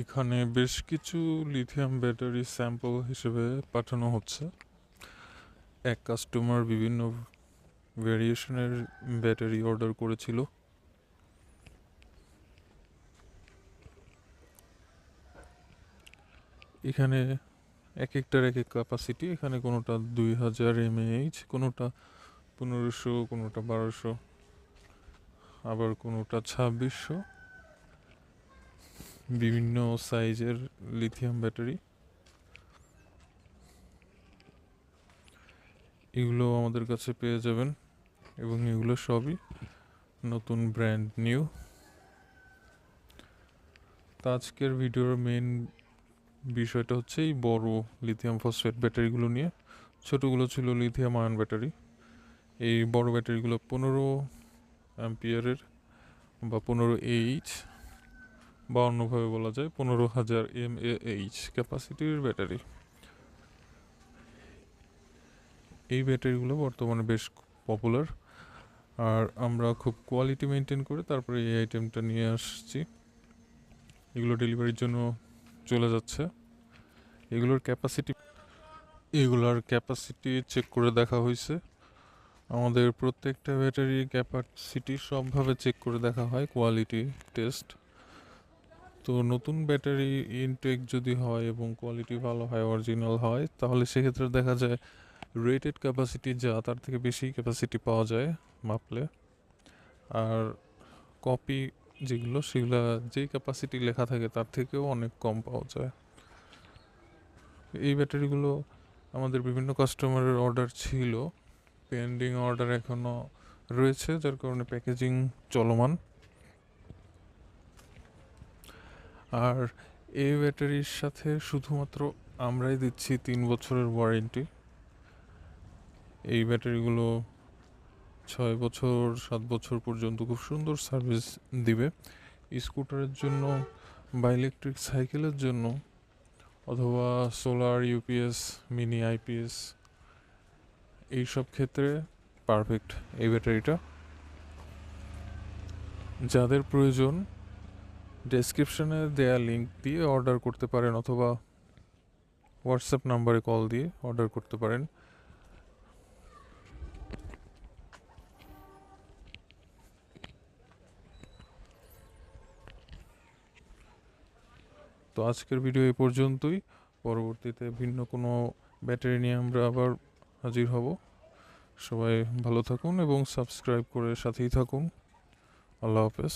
এখানে বেশ কিছু লিথিয়াম ব্যাটারি স্যাম্পল হিসেবে পাঠানো হচ্ছে। এক কাস্টমার বিভিন্ন ভেরিয়েশনের ব্যাটারি অর্ডার করেছিল। এখানে এক একটার এক এক ক্যাপাসিটি এখানে কোনোটা দুই হাজার এমএইচ কোনোটা পনেরোশো, কোনোটা বারোশো, আবার কোনোটা ছাব্বিশশো। বিভিন্ন সাইজের লিথিয়াম ব্যাটারি এগুলো আমাদের কাছে পেয়ে যাবেন এবং এগুলো সবই নতুন ব্র্যান্ড নিউ তো আজকের ভিডিওর মেন বিষয়টা হচ্ছে এই বড় লিথিয়াম ফসফেট ব্যাটারিগুলো নিয়ে। ছোটোগুলো ছিল লিথিয়াম আয়ন ব্যাটারি এই বড় ব্যাটারিগুলো পনেরো অ্যাম্পিয়ারের বা পনেরো এইচ বা অন্যভাবে বলা যায় পনেরো হাজার এম এইচ ক্যাপাসিটির ব্যাটারি। এই ব্যাটারিগুলো বর্তমানে বেশ পপুলার। আর আমরা খুব কোয়ালিটি মেনটেন করে তারপরে এই আইটেমটা নিয়ে আসছি। এগুলো ডেলিভারির জন্য চলে যাচ্ছে। এগুলোর ক্যাপাসিটি এগুলোর ক্যাপাসিটি চেক করে দেখা হয়েছে। আমাদের প্রত্যেকটা ব্যাটারি ক্যাপাসিটি সবভাবে চেক করে দেখা হয়, কোয়ালিটি টেস্ট। তো নতুন ব্যাটারি ইনটেক যদি হয় এবং কোয়ালিটি ভালো হয় অরিজিনাল হয়, তাহলে সেক্ষেত্রে দেখা যায় রেটেড ক্যাপাসিটি যা, তার থেকে বেশি ক্যাপাসিটি পাওয়া যায় মাপলে। আর কপি যেগুলো, সেগুলো যেই ক্যাপাসিটি লেখা থাকে, তার থেকেও অনেক কম পাওয়া যায়। এই ব্যাটারিগুলো আমাদের বিভিন্ন কাস্টমারের অর্ডার ছিল। পেন্ডিং অর্ডার এখনও রয়েছে, যার কারণে প্যাকেজিং চলমান। আর এই ব্যাটারির সাথে শুধুমাত্র আমরাই দিচ্ছি তিন বছরের ওয়ারেন্টি এই ব্যাটারিগুলো ছয় বছর, সাত বছর পর্যন্ত খুব সুন্দর সার্ভিস দিবে। স্কুটারের জন্য বা ইলেকট্রিক সাইকেলের জন্য অথবা সোলার ইউপিএস মিনি আইপিএস এইসব ক্ষেত্রে পারফেক্ট এই ব্যাটারিটা। যাদের প্রয়োজন ডেসক্রিপশনে দেয়া লিঙ্ক দিয়ে অর্ডার করতে পারেন অথবা হোয়াটসঅ্যাপ নাম্বারে কল দিয়ে অর্ডার করতে পারেন। তো আজকের ভিডিও এ পর্যন্তই। পরবর্তীতে ভিন্ন কোনো ব্যাটারি নিয়ে আমরা আবার হাজির হব। সবাই ভালো থাকুন এবং সাবস্ক্রাইব করে সাথেই থাকুন। আল্লাহ হাফেজ।